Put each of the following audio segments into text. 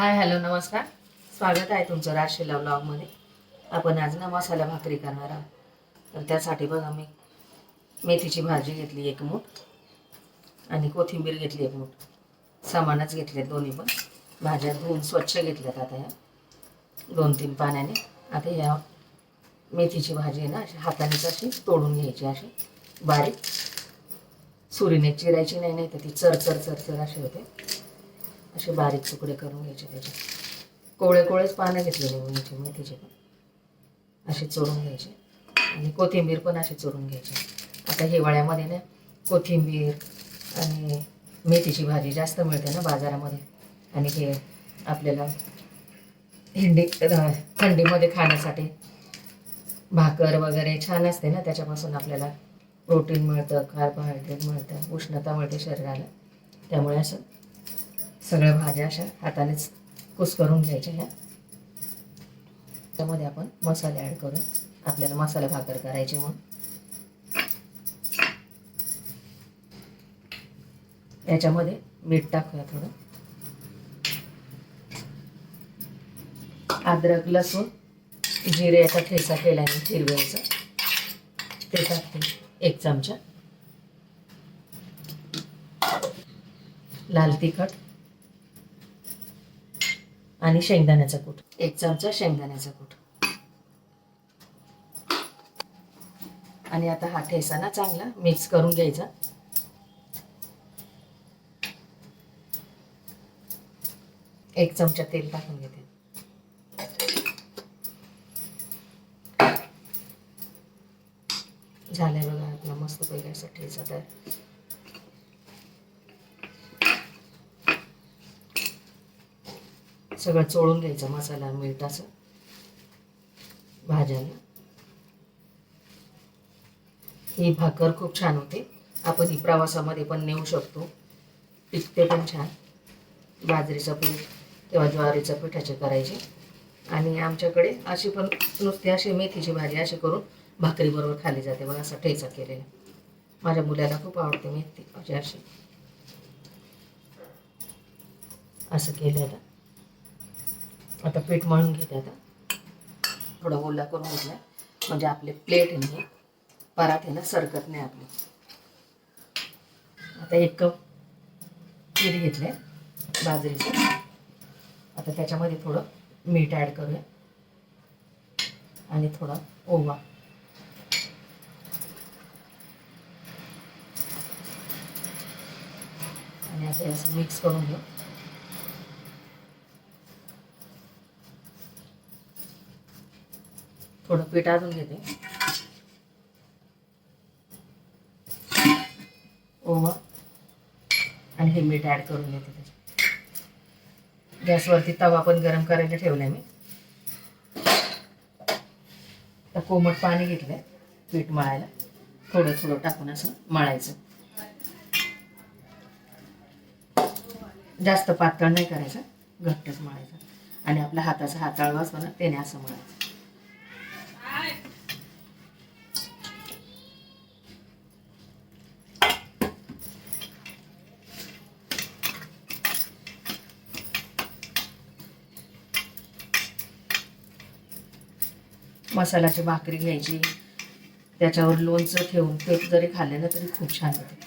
Hi hello नमस्कार. स्वागत आहे तुमचं राजशिला ब्लॉगमध्ये. आपण आज ना मसाला भाकरी करणार आहोत. तर त्यासाठी बघा मी मेथीची भाजी घेतली एक मूठ आणि कोथिंबीर घेतली एक मूठ. सामानच घेतले दोन्ही पण. भाज्या धुवून स्वच्छ घेतल्यात आता ह्या. दोन तीन पाण्याने. आता ह्या मेथीची भाजी आहे ना अशी हातानेच अशी तोडून घ्यायची अशी बारीक. सुरीने चिरायची नाही नाही तर ती चरचर चरचर अशी होते. असे बारीक तुकडे करून घ्यायचे त्याचे. कोवळे कोवळेच पानं घेतलेले मी याचे मेथीचे पण. असे चोरून घ्यायचे. आणि कोथिंबीर पण असे चोरून घ्यायचे. आता हिवाळ्यामध्ये ना कोथिंबीर आणि मेथीची भाजी जास्त मिळते ना बाजारामध्ये. आणि हे आपल्याला हिंडी थंडीमध्ये खाण्यासाठी भाकर वगैरे छान असते ना त्याच्यापासून आपल्याला प्रोटीन मिळतं कार्बोहायड्रेट मिळतं उष्णता मिळते शरीराला. त्यामुळे असं सगळ्या भाज्या अशा हातानेच कुस्करून घ्यायच्या ह्या. त्यामध्ये आपण मसाले ॲड करून आपल्याला मसाला भाकर करायची म्हणून. याच्यामध्ये मीठ टाकूया थोडं. अद्रक लसूण जिरे याचा ठेचा केल्याने हिरव्याचा. ते टाकते एक चमचा. लाल तिखट. आणि शेंगदाण्याचा कूट. एक चमचा शेंगदाण्याचा कूट. आणि आता हा ठेसा ना चांगला मिक्स करून घ्यायचा. एक चमचा तेल टाकून घेते. झालंय बघा आपला मस्त पैकी असा ठेचा तयार. सगळं चोळून घ्यायचा मसाला मीठ असं. भाज्यांना. ही भाकर खूप छान होते. आपण ही प्रवासामध्ये पण नेऊ शकतो. पिकते पण छान. बाजरीचं पीठ किंवा ज्वारीचं पिठाचे करायचे. आणि आमच्याकडे अशी पण नुसती अशी मेथीची भाजी अशी करून भाकरीबरोबर खाली जाते. बघा असा ठेचा केलेला. माझ्या मुलाला खूप आवडते मेथी भाजी अशी. असं केलेलं आता पीठ मळून घेते आता. थोडं ओला करून घेतलं म्हणजे आपले प्लेट आहे ना हे ना सरकत नाही आपले. आता एक कप पीठ घेतले बाजरीचं. आता त्याच्यामध्ये थोडं मीठ ॲड करूया. आणि थोडा ओवा. आणि असं असं मिक्स करून घेऊ. थोडं पीठ अजून घेते. ओवा. आणि हे मीठ ॲड करून घेते त्याच्यात. गॅसवरती तवा पण गरम करायला ठेवलाय मी. तर कोमट पाणी घेतलंय पीठ मळायला. थोडं थोडं टाकून असं मळायचं. जास्त पातळ नाही करायचं. घट्टच मळायचं. आणि आपल्या हाताचा हाताळवा असतो ना त्याने असं मळायचं. मसाल्याची भाकरी घ्यायची. त्याच्यावर लोणचं ठेवून ते जरी खाल्लं ना तरी खूप छान होते.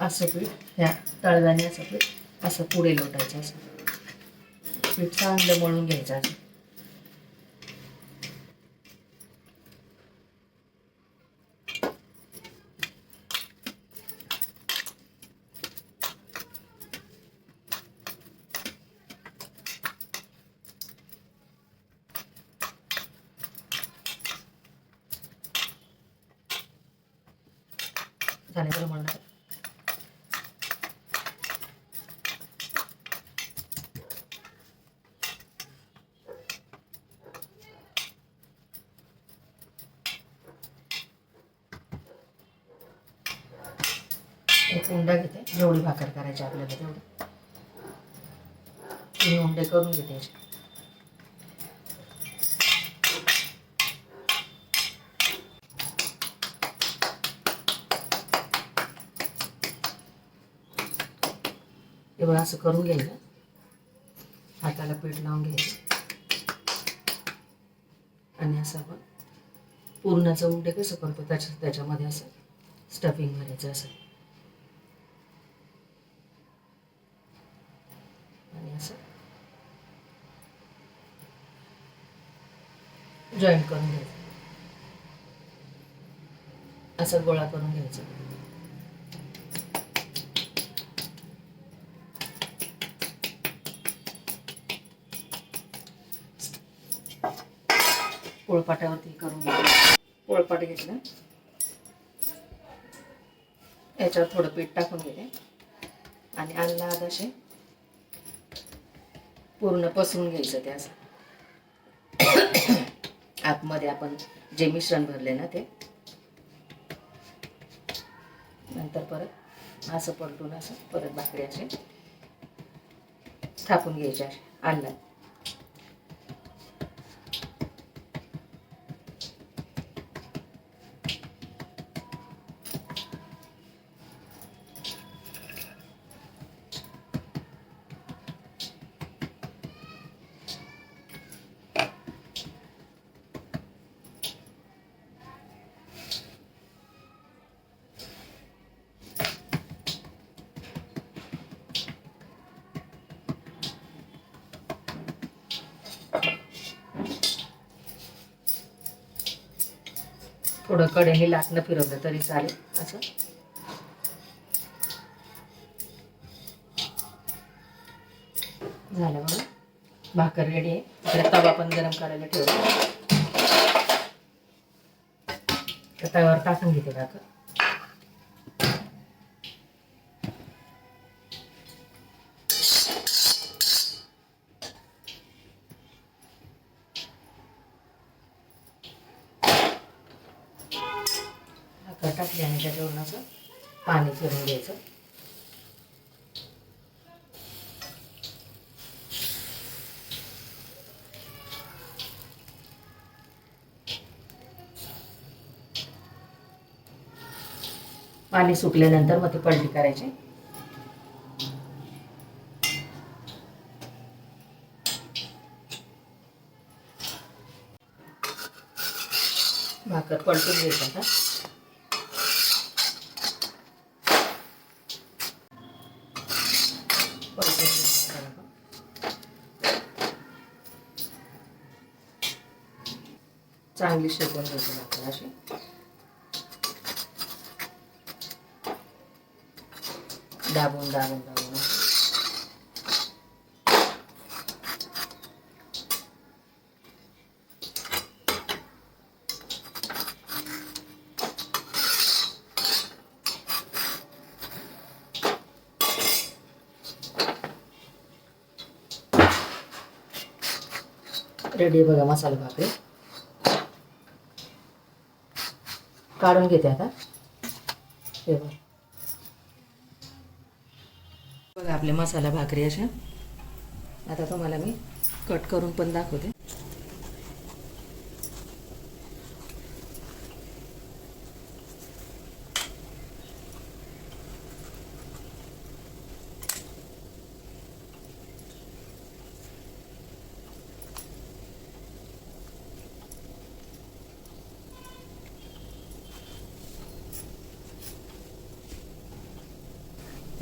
असं पीठ ह्या तळव्याने असं पीठ असं पुढे लोटायचं असं. पीठ चांगलं मळून घ्यायचं असं. झालं बरं म्हणणार. एक उंडा घेते जेवढी भाकर करायची आपल्याला तेवढी. तीन उंडे करून घेते हे बघा असं करून घ्यायचं. हाताला पीठ लावून घ्यायचं. आणि असं आपण पूर्णाचं उंडे कसं करतो त्याच्या त्याच्यामध्ये असं स्टफिंग भरायचं असं. आणि असं जॉईंट करून घ्यायचं. असं गोळा करून घ्यायचं. पोळपाटावरती करून पोळपाट घेतलं. याच्यावर थोडं पीठ टाकून घेते. आणि अन्नाद असे पूर्ण पसरून घ्यायचं ते असं. आतमध्ये आपण जे मिश्रण भरले ना ते. नंतर परत असं पलटून असं परत भाकरी असे थापून घ्यायचे असे. अन्नात थोडं कडेने लाटणं फिरवलं तरी चालेल. असं. झालं बघा. भाकर रेडी आहे. इकडे तवा पण गरम करायला ठेवला. तर तव्यावर टाकून घेते भाकर. टाकली आणि त्याच्यावरून असं पाणी फिरून घ्यायचं. पाणी सुकल्यानंतर मग ती पलटी करायची. भाकर पलटून घ्यायचं आता पलटून घ्यायचं जरा आपण. चांगली शेकून घ्यायची लागते अशी. दाबून दाबून दाबून. रेडी बघा मसाला भाकरी. काढून घेते आता. हे बघा. आपले मसाला भाकरी अशा. आता तुम्हाला मी कट करून पण दाखवते.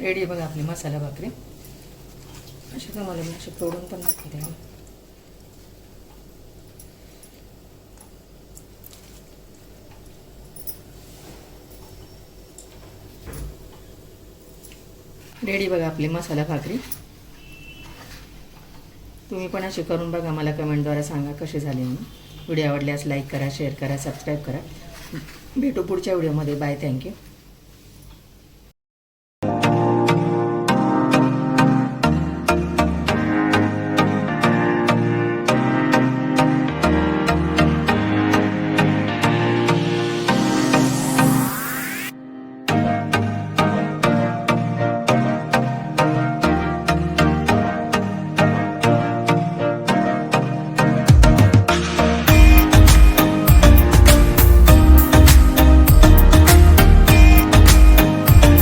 रेडी आहे बघा आपली मसाला भाकरी. अशी तुम्हाला मी अशी तोडून पण दाखवते द्या रेडी बघा आपली मसाला भाकरी. तुम्ही पण अशी करून बघा मला कमेंटद्वारे सांगा कसे झाले म्हणून. व्हिडिओ आवडल्यास लाईक करा शेअर करा सबस्क्राईब करा. भेटू पुढच्या व्हिडिओमध्ये. Bye thank you.